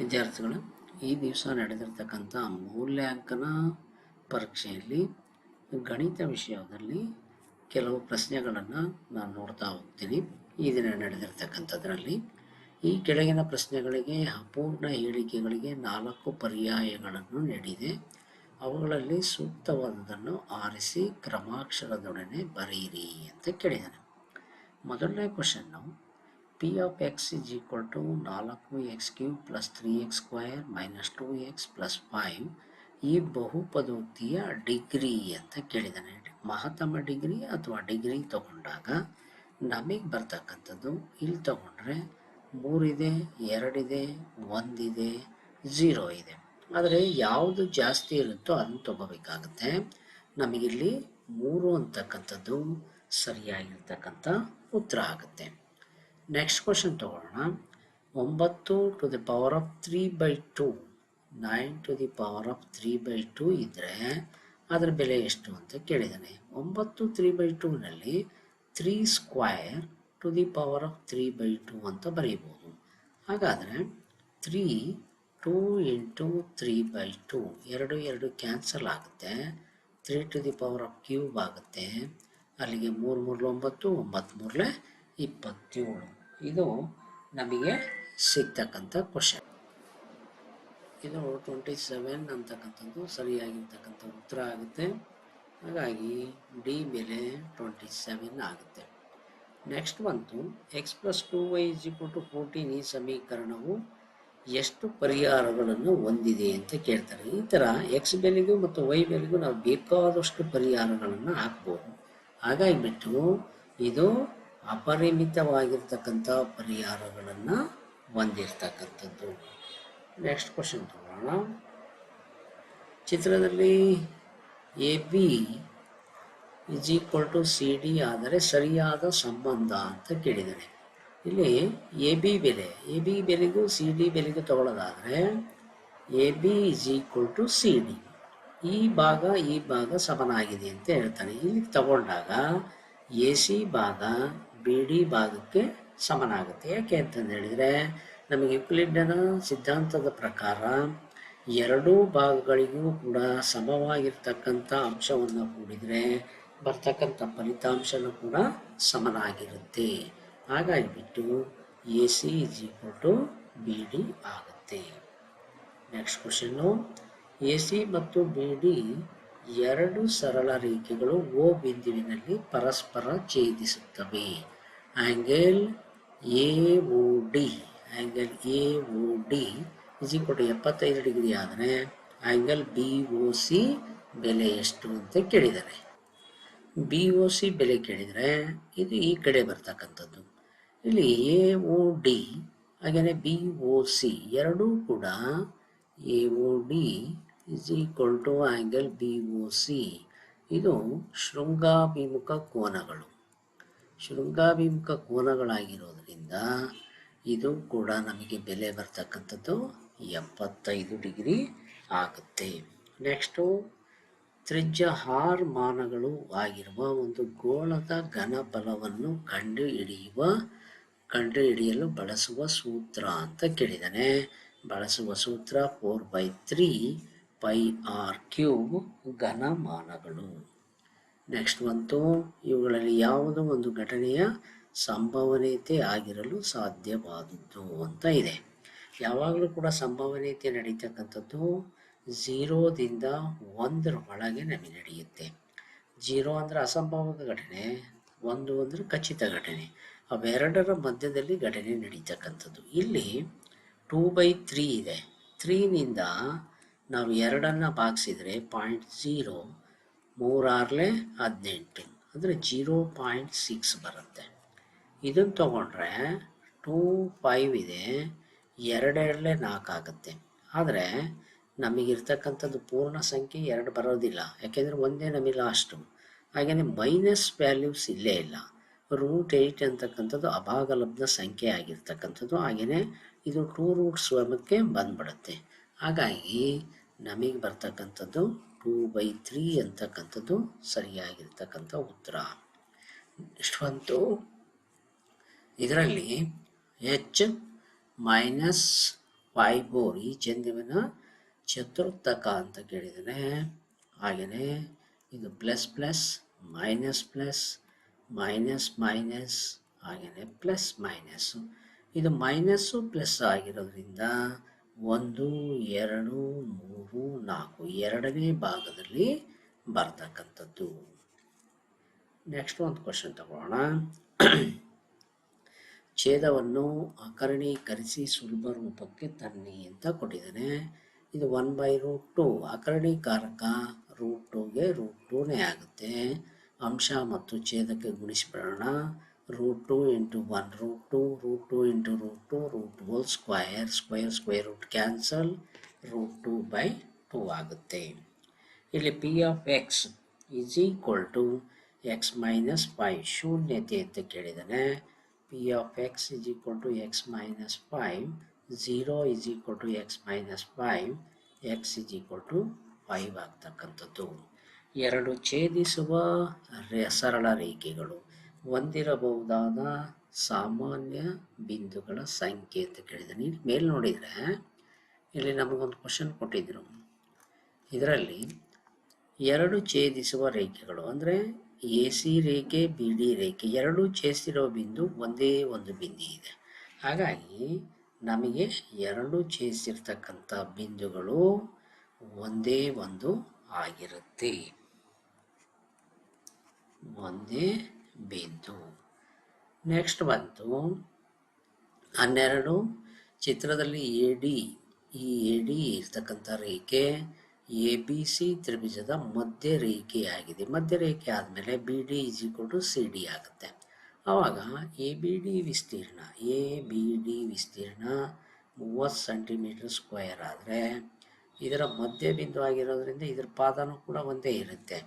ವಿದ್ಯಾರ್ಥಿಗಳು, ಈ ದಿವಸ ನಡೆದಿರ್ತಕ್ಕಂಥ ಮೌಲ್ಯಾಂಕನ ಪರೀಕ್ಷೆಯಲ್ಲಿ ಗಣಿತ ವಿಷಯದಲ್ಲಿ ಕೆಲವು ಪ್ರಶ್ನೆಗಳನ್ನು ನಾನು ನೋಡ್ತಾ ಹೋಗ್ತೀನಿ. ಈ ದಿನ ನಡೆದಿರ್ತಕ್ಕಂಥದ್ರಲ್ಲಿ ಈ ಕೆಳಗಿನ ಪ್ರಶ್ನೆಗಳಿಗೆ ಅಪೂರ್ಣ ಹೇಳಿಕೆಗಳಿಗೆ ನಾಲ್ಕು ಪರ್ಯಾಯಗಳನ್ನು ನೀಡಿದೆ. ಅವುಗಳಲ್ಲಿ ಸೂಕ್ತವಾದದನ್ನು ಆರಿಸಿ ಕ್ರಮಾಕ್ಷರದೊಡನೆ ಬರೆಯಿರಿ ಅಂತ ಕೇಳಿದ್ದಾನೆ ಮೊದಲನೇ question P of X is equal to ನಾಲ್ಕು X cube plus three X square minus two X plus five ಈ ಬಹುಪದೋಕ್ತಿಯ ಡಿಗ್ರಿ ಅಂತ ಕೇಳಿದ್ದಾನೆ. ಮಹತ್ತಮ ಡಿಗ್ರಿ ಅಥವಾ ಡಿಗ್ರಿ ತಗೊಂಡಾಗ ನಮಗೆ ಬರ್ತಕ್ಕಂಥದ್ದು ಇಲ್ಲಿ ತಗೊಂಡ್ರೆ ಮೂರಿದೆ, ಎರಡಿದೆ, ಒಂದಿದೆ ಝೀರೋ ಇದೆ. ಆದರೆ ಯಾವುದು ಜಾಸ್ತಿ ಇರುತ್ತೋ ಅದನ್ನು ತಗೋಬೇಕಾಗುತ್ತೆ. ನಮಗಿಲ್ಲಿ ಮೂರು ಅಂತಕ್ಕಂಥದ್ದು ಸರಿಯಾಗಿರ್ತಕ್ಕಂಥ ಉತ್ತರ ಆಗುತ್ತೆ. ನೆಕ್ಸ್ಟ್ ಕ್ವಶನ್ ತಗೊಳ್ಳೋಣ ಒಂಬತ್ತು to the power of three by two nine to the power of three by two ಇದ್ದರೆ ಅದರ ಬೆಲೆ ಎಷ್ಟು ಅಂತ ಕೇಳಿದ್ದಾನೆ ಒಂಬತ್ತು three by ಟೂನಲ್ಲಿ three square to the power of three by two ಅಂತ ಬರೀಬೋದು. ಹಾಗಾದರೆ three two into three by two ಎರಡು ಎರಡು ಕ್ಯಾನ್ಸಲ್ ಆಗುತ್ತೆ. Three to the power of cube ಆಗುತ್ತೆ. ಅಲ್ಲಿಗೆ ಮೂರು ಮೂರಲೆ ಒಂಬತ್ತು ಒಂಬತ್ತು ಮೂರಲೆ ಇಪ್ಪತ್ತೇಳು. ಇದು ನಮಗೆ ಸಿಗ್ತಕ್ಕಂಥ ಕ್ವಶನ್ ಇದು ಟ್ವೆಂಟಿ ಸೆವೆನ್ ಅಂತಕ್ಕಂಥದ್ದು ಸರಿಯಾಗಿರ್ತಕ್ಕಂಥ ಉತ್ತರ ಆಗುತ್ತೆ. ಹಾಗಾಗಿ ಡಿ ಬೆಲೆ ಟ್ವೆಂಟಿ ಸೆವೆನ್ ಆಗುತ್ತೆ. ನೆಕ್ಸ್ಟ್ ಬಂತು. X plus two Y is equal to fourteen ಈ ಸಮೀಕರಣವು ಎಷ್ಟು ಪರಿಹಾರಗಳನ್ನು ಹೊಂದಿದೆ ಅಂತ ಕೇಳ್ತಾರೆ. ಈ ಥರ ಎಕ್ಸ್ ಬೆಲೆಗೂ ಮತ್ತು ವೈ ಬೆಲೆಗೂ ನಾವು ಬೇಕಾದಷ್ಟು ಪರಿಹಾರಗಳನ್ನು ಹಾಕ್ಬೋದು. ಹಾಗಾಗಿಬಿಟ್ಟು ಇದು ಅಪರಿಮಿತವಾಗಿರ್ತಕ್ಕಂಥ ಪರಿಹಾರಗಳನ್ನು ಹೊಂದಿರ್ತಕ್ಕಂಥದ್ದು. ನೆಕ್ಸ್ಟ್ ಕ್ವಶನ್ ತಗೊಳ್ಳೋಣ ಚಿತ್ರದಲ್ಲಿ A B is equal to C D ಆದರೆ ಸರಿಯಾದ ಸಂಬಂಧ ಅಂತ ಕೇಳಿದರೆ ಇಲ್ಲಿ ಎ ಬಿ ಬೆಲೆ ಎ ಬಿ ಬೆಲೆಗೂ ಸಿ ಡಿ ಬೆಲೆಗೂ ತಗೊಳ್ಳೋದಾದರೆ A B is equal to C D ಈ ಭಾಗ ಈ ಭಾಗ ಸಮನಾಗಿದೆ ಅಂತ ಹೇಳ್ತಾನೆ. ಇಲ್ಲಿ ತಗೊಂಡಾಗ ಎ ಸಿ ಭಾಗ ಬಿ ಡಿ ಭಾಗಕ್ಕೆ ಸಮನಾಗುತ್ತೆ. ಯಾಕೆ ಅಂತಂದು ಹೇಳಿದರೆ, ನಮಗೆ ಯುಕ್ಲಿಡ್ಡನ ಸಿದ್ಧಾಂತದ ಪ್ರಕಾರ ಎರಡೂ ಭಾಗಗಳಿಗೂ ಕೂಡ ಸಮವಾಗಿರ್ತಕ್ಕಂಥ ಅಂಶವನ್ನು ಕೂಡಿದರೆ ಬರ್ತಕ್ಕಂಥ ಫಲಿತಾಂಶನೂ ಕೂಡ ಸಮನಾಗಿರುತ್ತೆ. ಹಾಗಾಗಿಬಿಟ್ಟು A C is equal to B D ಆಗುತ್ತೆ. ನೆಕ್ಸ್ಟ್ ಕ್ವಶನ್ನು, ಎ ಸಿ ಮತ್ತು ಬಿ ಡಿ ಎರಡು ಸರಳ ರೇಖೆಗಳು ಓ ಬಿಂದುವಿನಲ್ಲಿ ಪರಸ್ಪರ ಛೇದಿಸುತ್ತವೆ. Angle A O D angle A O D is equal ಎಪ್ಪತ್ತೈದು ಡಿಗ್ರಿ ಆದರೆ ಆ್ಯಂಗಲ್ ಬಿ ಒ ಸಿ ಬೆಲೆ ಎಷ್ಟು ಅಂತ ಕೇಳಿದ್ದಾರೆ. ಬಿ ಓ ಸಿ ಬೆಲೆ ಕೇಳಿದರೆ ಇದು ಈ ಕಡೆ ಬರ್ತಕ್ಕಂಥದ್ದು. ಇಲ್ಲಿ ಎ ಓ ಡಿ ಹಾಗೆಯೇ ಬಿ ಓ ಸಿ ಎರಡೂ ಕೂಡ A O D is equal to angle B O C ಇದು ಶೃಂಗಾಭಿಮುಖ ಕೋನಗಳು. ಶೃಂಗಾಭಿಮುಖ ಕೋನಗಳಾಗಿರೋದ್ರಿಂದ ಇದು ಕೂಡ ನಮಗೆ ಬೆಲೆ ಬರ್ತಕ್ಕಂಥದ್ದು ಎಪ್ಪತ್ತೈದು ಡಿಗ್ರಿ ಆಗುತ್ತೆ. ನೆಕ್ಸ್ಟು ತ್ರಿಜ್ಯ ಹಾರ್ ಮಾನಗಳು ಆಗಿರುವ ಒಂದು ಗೋಳದ ಘನಫಲವನ್ನು ಕಂಡು ಹಿಡಿಯುವ ಕಂಡು ಹಿಡಿಯಲು ಬಳಸುವ ಸೂತ್ರ ಅಂತ ಕೇಳಿದ್ದಾನೆ ಬಳಸುವ ಸೂತ್ರ four by three pi R cube ಘನಮಾನಗಳು. Next ಬಂತು. ಇವುಗಳಲ್ಲಿ ಯಾವುದೋ ಒಂದು ಘಟನೆಯ ಸಂಭವನೀಯತೆ ಆಗಿರಲು ಸಾಧ್ಯವಾದದ್ದು ಅಂತ ಇದೆ. ಯಾವಾಗಲೂ ಕೂಡ ಸಂಭವನೀಯತೆ ನಡೀತಕ್ಕಂಥದ್ದು ಝೀರೋದಿಂದ ಒಂದರ ಒಳಗೆ ನಮಗೆ ನಡೆಯುತ್ತೆ. ಜೀರೋ ಅಂದರೆ ಅಸಂಭವಕ ಘಟನೆ, ಒಂದು ಅಂದರೆ ಖಚಿತ ಘಟನೆ. ಅವೆರಡರ ಮಧ್ಯದಲ್ಲಿ ಘಟನೆ ನಡೀತಕ್ಕಂಥದ್ದು. ಇಲ್ಲಿ ಟೂ ಬೈ ತ್ರೀ ಇದೆ. ತ್ರೀನಿಂದ ನಾವು ಎರಡನ್ನು ಭಾಗಿಸಿದರೆ ಪಾಯಿಂಟ್ ಜೀರೋ ಮೂರಾರ್ಲೆ ಹದಿನೆಂಟು. ಅಂದರೆ ಜೀರೋ ಪಾಯಿಂಟ್ ಸಿಕ್ಸ್ ಬರುತ್ತೆ. ಇದನ್ನು ತೊಗೊಂಡ್ರೆ ಟೂ ಫೈವ್ ಇದೆ ಎರಡೆರಡಲೆ ನಾಲ್ಕು ಆಗುತ್ತೆ. ಆದರೆ ನಮಗಿರ್ತಕ್ಕಂಥದ್ದು ಪೂರ್ಣ ಸಂಖ್ಯೆ ಎರಡು ಬರೋದಿಲ್ಲ. ಯಾಕೆಂದರೆ ಒಂದೇ ನಮಗೆ ಲಾಸ್ಟು ಹಾಗೆಯೇ ಮೈನಸ್ ವ್ಯಾಲ್ಯೂಸ್ ಇಲ್ಲೇ ಇಲ್ಲ. ರೂಟ್ ಏಯ್ಟ್ ಅಂತಕ್ಕಂಥದ್ದು ಅಭಾಗಲಬ್ಧ ಸಂಖ್ಯೆ ಆಗಿರ್ತಕ್ಕಂಥದ್ದು. ಹಾಗೆಯೇ ಇದು ಟೂ ರೂಟ್ ಸ್ವಮಕ್ಕೆ ಬಂದ್ಬಿಡುತ್ತೆ. ಹಾಗಾಗಿ ನಮಗೆ ಬರ್ತಕ್ಕಂಥದ್ದು ಟೂ ಬೈ ತ್ರೀ ಅಂತಕ್ಕಂಥದ್ದು ಸರಿಯಾಗಿರ್ತಕ್ಕಂಥ ಉತ್ತರ. ಇಷ್ಟು ಇದರಲ್ಲಿ ಎಚ್ ಮೈನಸ್ ಪೈಬೋರ್ ಈ ಚಂದ್ರವಿನ ಚತುರ್ಥಕ ಅಂತ ಕೇಳಿದರೆ ಹಾಗೆಯೇ ಇದು plus plus minus plus minus minus ಹಾಗೆಯೇ ಪ್ಲಸ್ ಮೈನಸ್ಸು ಇದು ಮೈನಸ್ಸು ಪ್ಲಸ್ ಆಗಿರೋದ್ರಿಂದ ಒಂದು, ಎರಡು, ಮೂರು, ನಾಲ್ಕು ಎರಡನೇ ಭಾಗದಲ್ಲಿ ಬರ್ತಕ್ಕಂಥದ್ದು. ನೆಕ್ಸ್ಟ್ ಒಂದು ಕ್ವಶನ್ ತಗೊಳ್ಳೋಣ. ಛೇದವನ್ನು ಅಕರಣೀಕರಿಸಿ ಸುಲಭ ರೂಪಕ್ಕೆ ತನ್ನಿ ಅಂತ ಕೊಟ್ಟಿದ್ದಾನೆ. ಇದು ಒನ್ ಬೈ ರೂಟ್ ಟು ಅಕರಣೀಕಾರಕ ರೂಟ್ ಟೂಗೆ ರೂಟ್ ಟೂನೇ ಆಗುತ್ತೆ. ಅಂಶ ಮತ್ತು ಛೇದಕ್ಕೆ ಗುಣಿಸಿಬಿಡೋಣ root two into one root two root two into root two root whole square square square root cancel root two by two ಆಗುತ್ತೆ. ಇಲ್ಲಿ P of X is equal to X minus five ಶೂನ್ಯತೆ ಅಂತ ಕೇಳಿದ್ದಾನೆ P of X is equal to X minus five zero is equal to X minus five X is equal to five ಆಗ್ತಕ್ಕಂಥದ್ದು. ಎರಡು ಛೇದಿಸುವ ಸರಳ ರೇಖೆಗಳು. ಹೊಂದಿರಬಹುದಾದ ಸಾಮಾನ್ಯ ಬಿಂದುಗಳ ಸಂಖ್ಯೆ ಅಂತ ಕೇಳಿದ್ದಾನೆ ಇಲ್ಲಿ ಮೇಲೆ ನೋಡಿದರೆ ಇಲ್ಲಿ ನಮಗೊಂದು ಕ್ವಶನ್ ಕೊಟ್ಟಿದ್ದರು ಇದರಲ್ಲಿ ಎರಡು ಛೇದಿಸುವ ರೇಖೆಗಳು, ಅಂದರೆ ಎ ಸಿ ರೇಖೆ, ಬಿ ಡಿ ರೇಖೆ, ಎರಡೂ ಛೇದಿಸಿರುವ ಬಿಂದು ಒಂದೇ ಒಂದು ಬಿಂದು ಇದೆ. ಹಾಗಾಗಿ ನಮಗೆ ಎರಡು ಛೇದಿಸಿರ್ತಕ್ಕಂಥ ಬಿಂದುಗಳು ಒಂದೇ ಒಂದು ಆಗಿರುತ್ತೆ. ಒಂದೇ ಬಿಂದು. ನೆಕ್ಸ್ಟ್ ಬಂತು ಹನ್ನೆರಡು, ಚಿತ್ರದಲ್ಲಿ ಎ ಡಿ ಈ ಎ ಡಿ ಇರ್ತಕ್ಕಂಥ ರೇಖೆ ಎ ಬಿ ಸಿ ತ್ರಿಭುಜದ ಮಧ್ಯ ರೇಖೆಯಾಗಿದೆ. ಮಧ್ಯ ರೇಖೆ ಆದಮೇಲೆ B D is equal to C D ಆಗುತ್ತೆ. ಆವಾಗ ಎ ಬಿ ಡಿ ವಿಸ್ತೀರ್ಣ. ಎ ಬಿ ಡಿ ವಿಸ್ತೀರ್ಣ ಮೂವತ್ತು ಸೆಂಟಿಮೀಟರ್ ಸ್ಕ್ವೇರ್ ಆದರೆ ಇದರ ಮಧ್ಯ ಬಿಂದು ಆಗಿರೋದ್ರಿಂದ ಇದರ ಪಾದನೂ ಕೂಡ ಒಂದೇ ಇರುತ್ತೆ.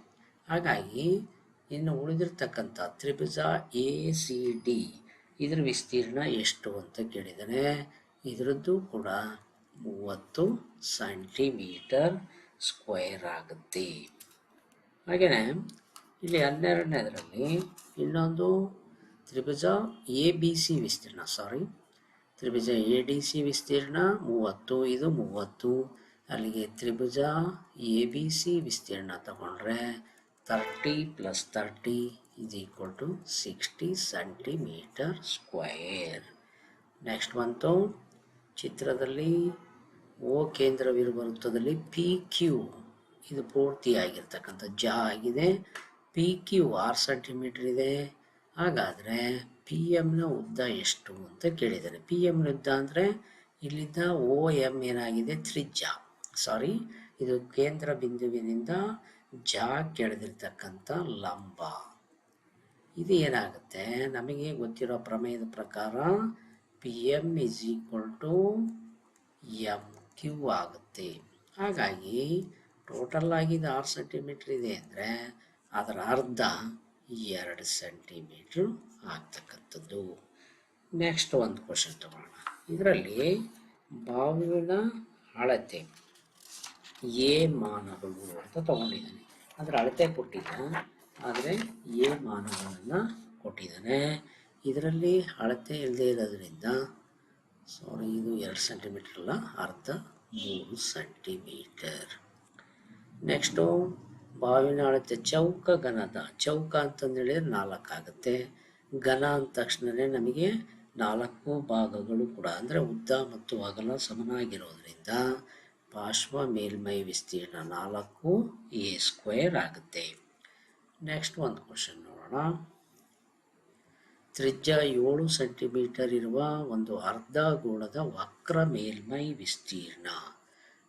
ಹಾಗಾಗಿ ಇನ್ನು ಉಳಿದಿರ್ತಕ್ಕಂಥ ತ್ರಿಭುಜ ಎ ಸಿ ಡಿ ಇದರ ವಿಸ್ತೀರ್ಣ ಎಷ್ಟು ಅಂತ ಕೇಳಿದರೆ ಇದರದ್ದು ಕೂಡ ಮೂವತ್ತು ಸೆಂಟಿಮೀಟರ್ ಸ್ಕ್ವೇರ್ ಆಗುತ್ತೆ. ಹಾಗೆಯೇ ಇಲ್ಲಿ ಹನ್ನೆರಡನೇದರಲ್ಲಿ ಇನ್ನೊಂದು ತ್ರಿಭುಜ ಎ ಬಿ ಸಿ ವಿಸ್ತೀರ್ಣ ಸಾರಿ ತ್ರಿಭುಜ ಎ ಡಿ ಸಿ ವಿಸ್ತೀರ್ಣ ಮೂವತ್ತು, ಇದು ಮೂವತ್ತು. ಅಲ್ಲಿಗೆ ತ್ರಿಭುಜ ಎ ಬಿ ಸಿ ವಿಸ್ತೀರ್ಣ ತಗೊಂಡ್ರೆ thirty plus thirty is equal to sixty centimetre square next ಬಂತು ಚಿತ್ರದಲ್ಲಿ ಓ ಕೇಂದ್ರವಿರುವ ವೃತ್ತದಲ್ಲಿ ಪಿ ಕ್ಯೂ ಇದು ಪೂರ್ತಿಯಾಗಿರ್ತಕ್ಕಂಥ ಜಾ ಆಗಿದೆ. ಪಿ ಕ್ಯೂ ಆರು ಸೆಂಟಿಮೀಟರ್ ಇದೆ. ಹಾಗಾದರೆ ಪಿ ಎಮ್ನ ಉದ್ದ ಎಷ್ಟು ಅಂತ ಕೇಳಿದ್ದಾರೆ. ಪಿ ಎಮ್ನ ಉದ್ದ ಅಂದರೆ ಇಲ್ಲಿಂದ ಓ ಎಂ ಏನಾಗಿದೆ? ತ್ರಿಜ್ಯ. ಸಾರಿ ಇದು ಕೇಂದ್ರ ಬಿಂದುವಿನಿಂದ ಜಾ ಕೆಳದಿರ್ತಕ್ಕಂಥ ಲಂಬ. ಇದು ಏನಾಗುತ್ತೆ? ನಮಗೆ ಗೊತ್ತಿರೋ ಪ್ರಮೇಯದ ಪ್ರಕಾರ P M is equal to M Q ಆಗುತ್ತೆ. ಹಾಗಾಗಿ ಟೋಟಲ್ ಆಗಿ ಇದು ಆರು ಸೆಂಟಿಮೀಟ್ರ್ ಇದೆ ಅಂದರೆ ಅದರ ಅರ್ಧ ಎರಡು ಸೆಂಟಿಮೀಟ್ರ್ ಆಗ್ತಕ್ಕಂಥದ್ದು. ನೆಕ್ಸ್ಟ್ ಒಂದು ಕ್ವಶನ್ ತಗೊಳ್ಳೋಣ ಇದರಲ್ಲಿ ಬಾವಿನ ಅಳತೆ. ಎ ಮಾನಗಳು ಅಂತ ತಗೊಂಡಿದ್ದಾನೆ. ಅದರ ಅಳತೆ ಕೊಟ್ಟಿದ್ದ, ಆದರೆ ಎ ಮಾನಗಳನ್ನು ಕೊಟ್ಟಿದ್ದಾನೆ. ಇದರಲ್ಲಿ ಅಳತೆ ಇಲ್ಲದೆ ಇರೋದ್ರಿಂದ ಸಾರಿ ಇದು ಎರಡು ಸೆಂಟಿಮೀಟರ್ ಅಲ್ಲ, ಅರ್ಧ ಮೂರು ಸೆಂಟಿಮೀಟರ್ ನೆಕ್ಸ್ಟು ಬಾವಿನ ಅಳತೆ, ಚೌಕ ಘನದ, ಚೌಕ ಅಂತಂದೇಳಿದ್ರೆ ನಾಲ್ಕು ಆಗುತ್ತೆ. ಘನ ಅಂದ ತಕ್ಷಣವೇ ನಮಗೆ ನಾಲ್ಕು ಭಾಗಗಳು ಕೂಡ, ಅಂದರೆ ಉದ್ದ ಮತ್ತು ಅಗಲ ಸಮನಾಗಿರೋದ್ರಿಂದ ಪಾರ್ಶ್ವ ಮೇಲ್ಮೈ ವಿಸ್ತೀರ್ಣ ನಾಲ್ಕು ಎ ಸ್ಕ್ವೇರ್ ಆಗುತ್ತೆ. ನೆಕ್ಸ್ಟ್ ಒಂದು ಕ್ವಶನ್ ನೋಡೋಣ. ತ್ರಿಜ್ಯ ಏಳು ಸೆಂಟಿಮೀಟರ್ ಇರುವ ಒಂದು ಅರ್ಧ ಗೋಳದ ವಕ್ರ ಮೇಲ್ಮೈ ವಿಸ್ತೀರ್ಣ.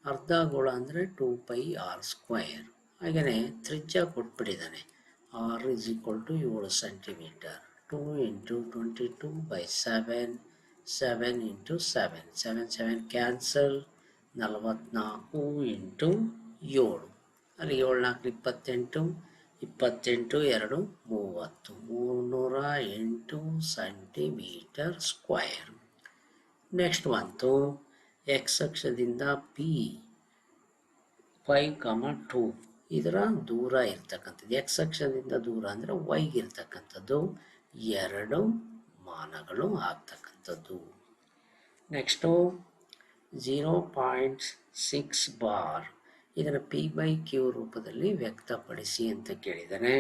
ಅರ್ಧ ಗೋಳ ಅಂದರೆ ಟೂ ಪೈ ಆರ್ ಸ್ಕ್ವೇರ್. ಹಾಗೆಯೇ ತ್ರಿಜ್ಯ ಕೊಟ್ಬಿಟ್ಟಿದ್ದಾನೆ. ಆರ್ ಇಸ್ ಈಕ್ವಲ್ ಟು ಏಳು centimetre. Two into twenty two by seven. Seven into seven. Seven seven, cancel. ನಲವತ್ನಾಲ್ಕು ಎಂಟು ಏಳು. ಅಲ್ಲಿ ಏಳು ನಾಲ್ಕು ಇಪ್ಪತ್ತೆಂಟು ಇಪ್ಪತ್ತೆಂಟು, ಎರಡು, ಮೂವತ್ತು. ಮೂರುನೂರ ಎಂಟು ಸೆಂಟಿಮೀಟರ್ ಸ್ಕ್ವಯರ್ ನೆಕ್ಸ್ಟ್ ಬಂತು. ಎಕ್ಸ್ ಅಕ್ಷದಿಂದ ಪಿ ಫೈವ್ ಕಮ ಟೂ ಇದರ ದೂರ ಇರ್ತಕ್ಕಂಥದ್ದು. ಎಕ್ಸ್ ಅಕ್ಷದಿಂದ ದೂರ ಅಂದರೆ ವೈಗೆ ಇರ್ತಕ್ಕಂಥದ್ದು. ಎರಡು ಮಾನಗಳು ಆಗ್ತಕ್ಕಂಥದ್ದು. Next six bar. ಇದನ್ನು ಪಿ ಬೈ ಕ್ಯೂ ರೂಪದಲ್ಲಿ ವ್ಯಕ್ತಪಡಿಸಿ ಅಂತ ಕೇಳಿದ್ದಾನೆ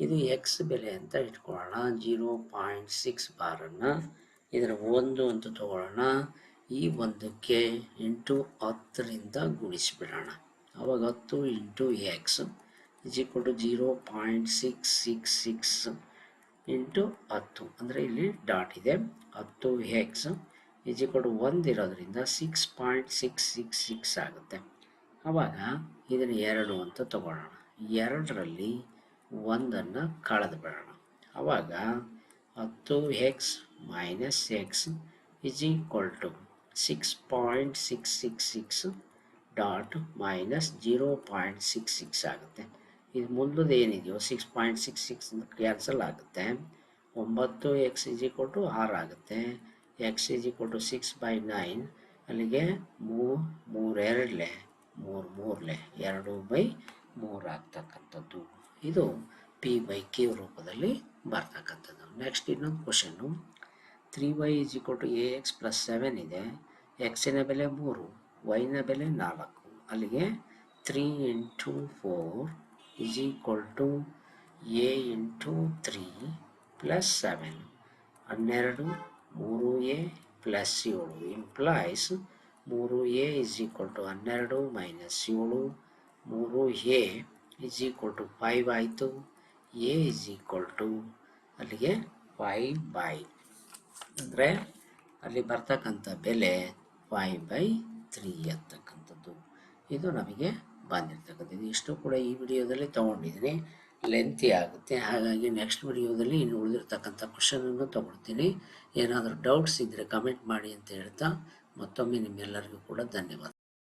ಇದು ಎಕ್ಸ್ ಬೆಲೆ ಅಂತ ಇಟ್ಕೊಳ್ಳೋಣ. ಜೀರೋ ಪಾಯಿಂಟ್ ಸಿಕ್ಸ್ ಬಾರನ್ನು ಇದರ ಒಂದು ಅಂತ ತಗೊಳ್ಳೋಣ. ಈ ಒಂದಕ್ಕೆ ಇಂಟು ಹತ್ತರಿಂದ ಗುಣಿಸಿಬಿಡೋಣ. ಅವಾಗ ಹತ್ತು into X is equal zero point six six six into ಹತ್ತು. ಅಂದರೆ ಇಲ್ಲಿ ಡಾಟ್ ಇದೆ. ಹತ್ತು ಎಕ್ಸ್ ಇಸ್ ಈಕ್ವಲ್ ಟು ಒಂದು ಇರೋದ್ರಿಂದ six point six six six ಆಗುತ್ತೆ. ಆವಾಗ ಇದನ್ನು ಎರಡು ಅಂತ ತಗೊಳ್ಳೋಣ. ಎರಡರಲ್ಲಿ ಒಂದನ್ನು ಕಳೆದು ಬಿಡೋಣ. ಆವಾಗ ಹತ್ತು X minus X is equal to six point six six six dot minus zero point six six ಆಗುತ್ತೆ. ಇದು ಮುಂದದ್ದು ಏನಿದೆಯೋ six point six six cancel ಆಗುತ್ತೆ. ಒಂಬತ್ತು ಎಕ್ಸ್ ಇಸ್ ಈಕ್ವಲ್ ಟು ಆರು ಆಗುತ್ತೆ. X is equal to six by nine ಅಲ್ಲಿಗೆ ಮೂರು ಮೂರೆರಡಲೆ, ಮೂರು ಮೂರಲೆ, ಎರಡು ಬೈ ಮೂರು ಆಗ್ತಕ್ಕಂಥದ್ದು. ಇದು ಪಿ ಬೈ ಕ್ಯೂ ರೂಪದಲ್ಲಿ ಬರ್ತಕ್ಕಂಥದ್ದು. ನೆಕ್ಸ್ಟ್ ಇನ್ನೊಂದು question three y is equal to a x plus seven ಇದೆ ಎಕ್ಸಿನ ಬೆಲೆ ಮೂರು ವೈನ ಬೆಲೆ ನಾಲ್ಕು. ಅಲ್ಲಿಗೆ three into four is equal to a into three plus seven ಹನ್ನೆರಡು ಮೂರು ಎ ಪ್ಲಸ್ ಏಳು ಇಂಪ್ಲಾಯ್ಸ್ ಮೂರು ಎ ಇಸ್ ಈಕ್ವಲ್ ಟು ಹನ್ನೆರಡು ಮೈನಸ್ ಏಳು. ಮೂರು a is equal to five ಆಯಿತು. ಎ ಇಸ್ ಈಕ್ವಲ್ ಟು ಅಲ್ಲಿಗೆ ಫೈವ್ ಬೈ. ಅಂದರೆ ಅಲ್ಲಿ ಬರ್ತಕ್ಕಂಥ ಬೆಲೆ ಫೈವ್ ಬೈ ತ್ರೀ ಅಂತಕ್ಕಂಥದ್ದು ಇದು ನಮಗೆ ಬಂದಿರ್ತಕ್ಕಂಥದ್ದು. ಇಷ್ಟು ಕೂಡ ಈ ವಿಡಿಯೋದಲ್ಲಿ ತೊಗೊಂಡಿದ್ದೀನಿ. ಲೆಂತಿ ಆಗುತ್ತೆ. ಹಾಗಾಗಿ ನೆಕ್ಸ್ಟ್ ವಿಡಿಯೋದಲ್ಲಿ ಇನ್ನು ಉಳಿದಿರ್ತಕ್ಕಂಥ ಕ್ವಶನನ್ನು ತೊಗೊಳ್ತೀನಿ. ಏನಾದರೂ ಡೌಟ್ಸ್ ಇದ್ದರೆ ಕಮೆಂಟ್ ಮಾಡಿ ಅಂತ ಹೇಳ್ತಾ ಮತ್ತೊಮ್ಮೆ ನಿಮ್ಮೆಲ್ಲರಿಗೂ ಕೂಡ ಧನ್ಯವಾದ.